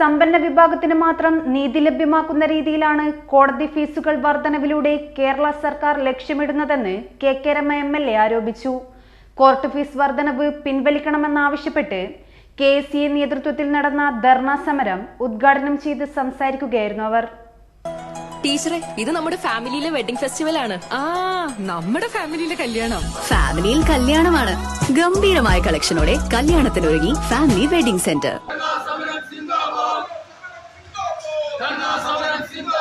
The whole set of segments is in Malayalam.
സമ്പന്ന വിഭാഗത്തിന് മാത്രം നീതി ലഭ്യമാക്കുന്ന രീതിയിലാണ് കോടതി ഫീസുകൾ വർധനവിലൂടെ കേരള സർക്കാർ ലക്ഷ്യമിടുന്നതെന്ന് K K Rema M L A ആരോപിച്ചു. കോർട്ട് ഫീസ് വർധനവ് പിൻവലിക്കണമെന്നാവശ്യപ്പെട്ട് കെ എസ് സി എ നേതൃത്വത്തിൽ നടന്ന ധർണാ സമരം ഉദ്ഘാടനം ചെയ്ത് സംസാരിക്കുകയായിരുന്നു അവർ. ടീച്ചറെ ഇത് നമ്മുടെ ഫാമിലിയിലെ വെഡിങ് ഫെസ്റ്റിവൽ ആണ്. ആ നമ്മുടെ ഫാമിലിയിലെ കല്യാണം. ഫാമിലിയിൽ കല്യാണമാണ്. ഗംഭീരമായ കളക്ഷനോടെ കല്യാണത്തിനൊരുങ്ങി ഫാമിലി വെഡിംഗ് സെന്റർ. Zanzibar!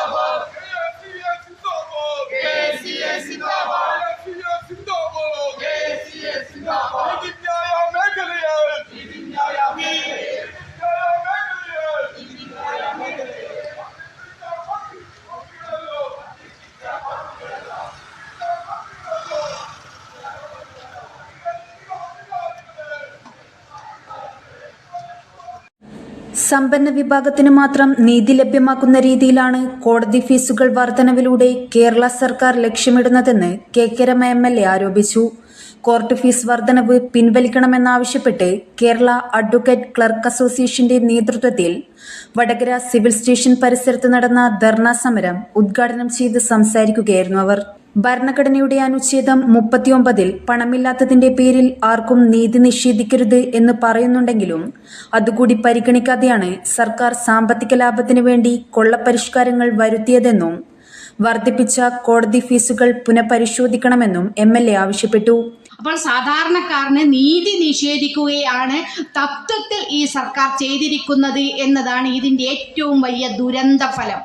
സമ്പന്ന വിഭാഗത്തിന് മാത്രം നീതി ലഭ്യമാക്കുന്ന രീതിയിലാണ് കോടതി ഫീസുകൾ വർധനവിലൂടെ കേരള സർക്കാർ ലക്ഷ്യമിടുന്നതെന്ന് K K Rema M L A ആരോപിച്ചു. കോർട്ട് ഫീസ് വർധനവ് പിൻവലിക്കണമെന്നാവശ്യപ്പെട്ട് കേരള അഡ്വക്കേറ്റ് ക്ലർക്ക് അസോസിയേഷന്റെ നേതൃത്വത്തിൽ വടകര സിവിൽ സ്റ്റേഷൻ പരിസരത്ത് നടന്ന ധർണാ സമരം ഉദ്ഘാടനം ചെയ്ത് സംസാരിക്കുകയായിരുന്നു അവർ. ഭരണഘടനയുടെ അനുച്ഛേദം മുപ്പത്തിയൊമ്പതിൽ പണമില്ലാത്തതിന്റെ പേരിൽ ആർക്കും നീതി നിഷേധിക്കരുത് എന്ന് പറയുന്നുണ്ടെങ്കിലും അതുകൂടി പരിഗണിക്കാതെയാണ് സർക്കാർ സാമ്പത്തിക ലാഭത്തിനു വേണ്ടി കൊള്ളപരിഷ്കാരങ്ങൾ വരുത്തിയതെന്നും വർദ്ധിപ്പിച്ച കോടതി ഫീസുകൾ പുനഃപരിശോധിക്കണമെന്നും എം എൽ എ ആവശ്യപ്പെട്ടു. അപ്പോൾ സാധാരണക്കാരന് നീതി നിഷേധിക്കുകയാണ് തത്വത്തിൽ ഈ സർക്കാർ ചെയ്തിരിക്കുന്നത് എന്നതാണ് ഇതിന്റെ ഏറ്റവും വലിയ ദുരന്ത ഫലം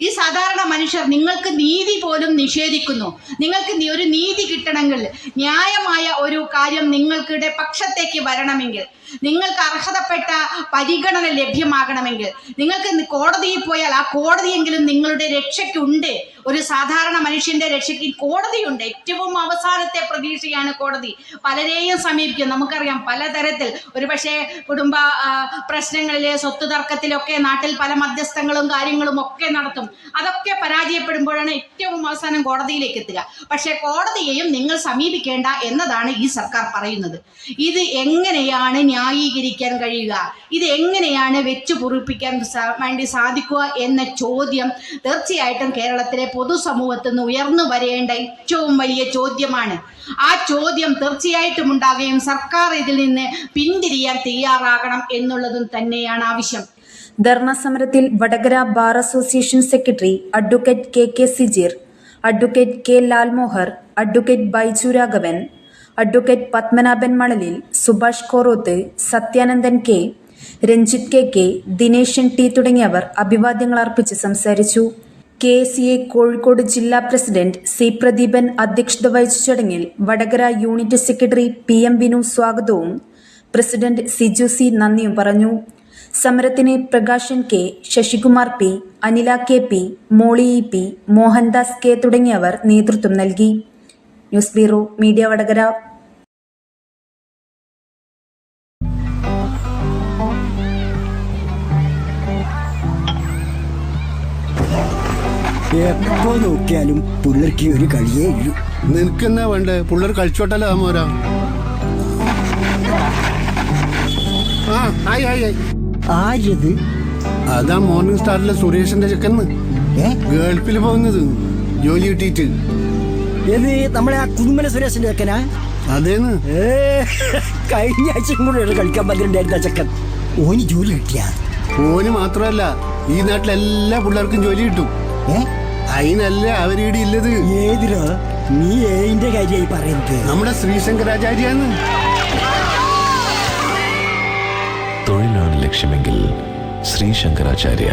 ഈ സാധാരണ മനുഷ്യർ നിങ്ങൾക്ക് നീതി പോലും നിഷേധിക്കുന്നു. നിങ്ങൾക്ക് ഒരു നീതി കിട്ടണമെങ്കിൽ ന്യായമായ ഒരു കാര്യം നിങ്ങൾക്കിടെ പക്ഷത്തേക്ക് വരണമെങ്കിൽ നിങ്ങൾക്ക് അർഹതപ്പെട്ട പരിഗണന ലഭ്യമാകണമെങ്കിൽ നിങ്ങൾക്ക് കോടതിയിൽ പോയാൽ ആ കോടതിയെങ്കിലും നിങ്ങളുടെ രക്ഷയ്ക്കുണ്ട്. ഒരു സാധാരണ മനുഷ്യന്റെ രക്ഷയ്ക്ക് കോടതിയുണ്ട്. ഏറ്റവും അവസാനത്തെ പ്രതീക്ഷയാണ് കോടതി. പലരെയും സമീപിക്കും. നമുക്കറിയാം പലതരത്തിൽ. ഒരുപക്ഷെ കുടുംബ പ്രശ്നങ്ങളിൽ സ്വത്ത് തർക്കത്തിലൊക്കെ നാട്ടിൽ പല മധ്യസ്ഥങ്ങളും കാര്യങ്ങളും ഒക്കെ നടത്തും. അതൊക്കെ പരാജയപ്പെടുമ്പോഴാണ് ഏറ്റവും അവസാനം കോടതിയിലേക്ക് എത്തുക. പക്ഷേ കോടതിയെയും നിങ്ങൾ സമീപിക്കേണ്ട എന്നതാണ് ഈ സർക്കാർ പറയുന്നത്. ഇത് എങ്ങനെയാണ് ന്യായീകരിക്കാൻ കഴിയുക. ഇത് എങ്ങനെയാണ് വെച്ചു പൊറിപ്പിക്കാൻ വേണ്ടി സാധിക്കുക എന്ന ചോദ്യം തീർച്ചയായിട്ടും കേരളത്തിലെ പൊതുസമൂഹത്തിൽ നിന്ന് ഉയർന്നു വരേണ്ട ഏറ്റവും വലിയ ചോദ്യമാണ്. ആ ചോദ്യം തീർച്ചയായിട്ടും ഉണ്ടാകുകയും സർക്കാർ ഇതിൽ നിന്ന് പിന്തിരിയാൻ തയ്യാറാകണം എന്നുള്ളതും തന്നെയാണ് ആവശ്യം. ധർണാ സമരത്തിൽ Vadakara bar association secretary advocate K K Sijeer advocate K Lalmohar advocate Baiju Raghavan advocate Padmanabhan Manalil Subhash Koroth Sathyanandan K Ranjith K K Dineshan T തുടങ്ങിയവർ അഭിവാദ്യങ്ങൾ അർപ്പിച്ച് സംസാരിച്ചു. കെ സി എ കോഴിക്കോട് ജില്ലാ പ്രസിഡന്റ് സി പ്രദീപൻ അധ്യക്ഷത വഹിച്ച ചടങ്ങിൽ Vadakara unit secretary P M Vinu സ്വാഗതവും പ്രസിഡന്റ് സിജു സി നന്ദിയും പറഞ്ഞു. സമരത്തിന് Prakashan K Sasikumar P Anila K P Molly E P Mohandas K തുടങ്ങിയവർ നേതൃത്വം നൽകി. News bureau media Vadakara. എപ്പോ നോക്കിയാലും പിള്ളേർക്ക് ഒരു കളിയേ ഇല്ല. നിനക്കെന്നാ വേണ്ടേ? പിള്ളേർ കളിച്ചോട്ടല്ലോ മോരാ? ആ ആയി ആയി ആയി. ആര്യത് അതാ മോർണിംഗ് സ്റ്റാറിലെ സുരേഷിന്റെ ചെക്കന്ന് ഗേൾഫിൽ ഗൾഫിൽ പോകുന്നത്. ജോലി കിട്ടിയിട്ട്. ഏത് നമ്മളെ ആ കുതുമല സുരേഷിന്റെ ചെക്കനാ? അതേന്ന്? ഏ കഴിഞ്ഞ ആഴ്ചയും കൂടെ കളിക്കാൻ പറ്റുന്നുണ്ടായിരുന്ന ചെക്കൻ. ഓന് ജോലി കിട്ടിയ? ഓന് മാത്രമല്ല ഈ നാട്ടിലെ എല്ലാ പിള്ളേർക്കും ജോലി കിട്ടും. ഏ? അതിനല്ല അവരീടെ ഇല്ലത്. ഏതിരോ നീ ഏതിന്റെ കാര്യമായി പറയുന്നത്. നമ്മുടെ ശ്രീശങ്കരാചാര്യാന്ന്. തൊഴിലാണ് ലക്ഷ്യമെങ്കിൽ ശ്രീ ശങ്കരാചാര്യ